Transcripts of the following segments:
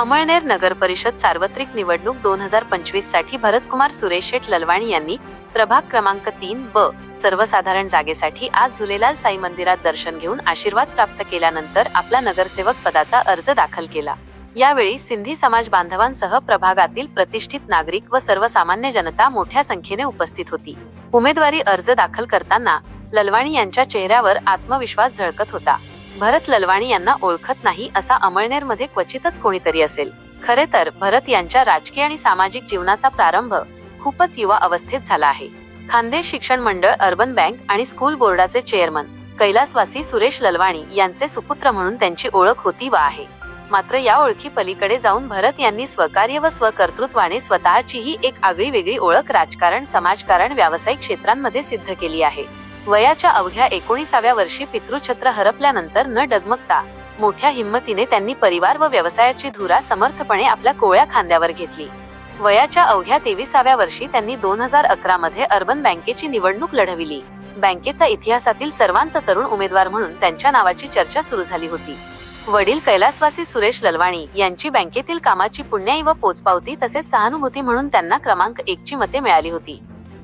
अमळनेर नगर परिषद सार्वत्रिक निवडणूक दोन हजार पंचवीससाठी भरतकुमार सुरेश शेठ ललवाणी यांनी प्रभाग क्रमांक तीन ब सर्वसाधारण जागेसाठी आज झुलेलाल साई मंदिरात दर्शन घेऊन आशीर्वाद प्राप्त केल्यानंतर आपला नगरसेवक पदाचा अर्ज दाखल केला. यावेळी सिंधी समाज बांधवांसह प्रभागातील प्रतिष्ठित नागरिक व सर्वसामान्य जनता मोठ्या संख्येने उपस्थित होती. उमेदवारी अर्ज दाखल करताना ललवाणी यांच्या चेहऱ्यावर आत्मविश्वास झळकत होता. भरत ललवाणी यांना ओळखत नाही असा अमळनेरमध्ये क्वचितच कोणीतरी असेल. खरे तर भरत यांच्या राजकीय आणि सामाजिक जीवनाचा प्रारंभ खूपच युवा अवस्थेत झाला आहे. खानदेश शिक्षण मंडळ अर्बन बँक आणि स्कूल बोर्डाचे चेअरमन कैलासवासी सुरेश ललवाणी यांचे सुपुत्र म्हणून त्यांची ओळख होती व आहे. मात्र या ओळखी पलीकडे जाऊन भरत यांनी स्वकार्य व स्वकर्तृत्वाने स्वतःचीही एक आगळी वेगळी ओळख राजकारण समाजकारण व्यावसायिक क्षेत्रांमध्ये सिद्ध केली आहे. वयाच्या अवघ्या एकोणीसाव्या वर्षी पितृछत्र हरपल्यानंतर न डगमगता मोठ्या हिंमतीने त्यांनी परिवार व व्यवसायाची धुरा समर्थपणे आपल्या कोळ्या खांद्यावर घेतली. वयाच्या अवघ्या तेविसाव्या वर्षी त्यांनी दोन हजार अकरा मध्ये अर्बन बँकेची निवडणूक लढविली. बँकेचा इतिहासातील सर्वांत तरुण उमेदवार म्हणून त्यांच्या नावाची चर्चा सुरू झाली होती. वडील कैलासवासी सुरेश ललवाणी यांची बँकेतील कामाची पुण्याई व पोचपावती तसेच सहानुभूती म्हणून त्यांना क्रमांक एक ची मते मिळाली होती.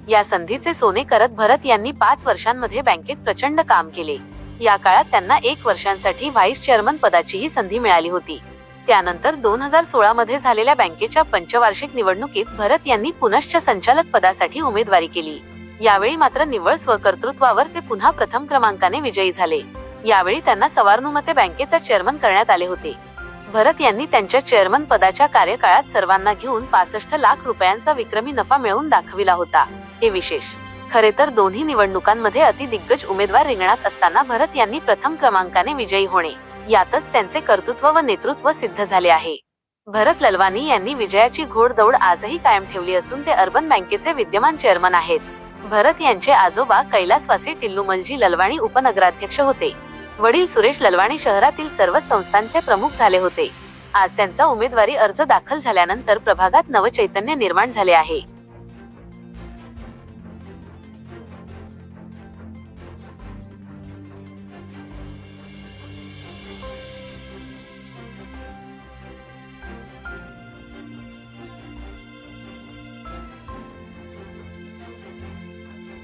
या संधीचे सोने करत भरत यांनी पाच वर्षांमध्ये बँकेत प्रचंड काम केले. या काळात त्यांना एक वर्षांसाठी व्हाईस चेअरमन पदाचीही संधी मिळाली होती. त्यानंतर दोन हजार सोळा मध्ये झालेल्या बँकेच्या पंचवार्षिक निवडणुकीत भरत यांनी पुनश्च संचालक पदासाठी उमेदवारी केली. यावेळी मात्र निव्वळ स्वकर्तृत्वावर ते पुन्हा प्रथम क्रमांकाने विजयी झाले. यावेळी त्यांना सवारनुमते बँकेचा चेअरमन करण्यात आले होते. भरत यांनी त्यांच्या चेअरमन पदाच्या कार्यकाळात सर्वांना घेऊन पासष्ट लाख रुपयांचा विक्रमी नफा मिळवून दाखविला होता. हे विशेष. खरे तर दोन्ही निवडणुकांमध्ये अतिदिग्गज उमेदवार रिंगणात असताना भरत यांनी प्रथम क्रमांकाने विजयी होणे. यातच त्यांचे कर्तृत्व व नेतृत्व सिद्ध झाले आहे. भरत ललवानी यांनी विजयाची घोडदौड आजही कायम ठेवली असून ते अर्बन बँकेचे विद्यमान चेअरमन आहेत. भरत यांचे आजोबा कैलासवासी टिल्लूमलजी ललवाणी उपनगराध्यक्ष होते. वडील सुरेश ललवाणी शहरातील सर्वच संस्थांचे प्रमुख झाले होते. आज त्यांचा उमेदवारी अर्ज दाखल झाल्यानंतर प्रभागात नवचैतन्य निर्माण झाले आहे.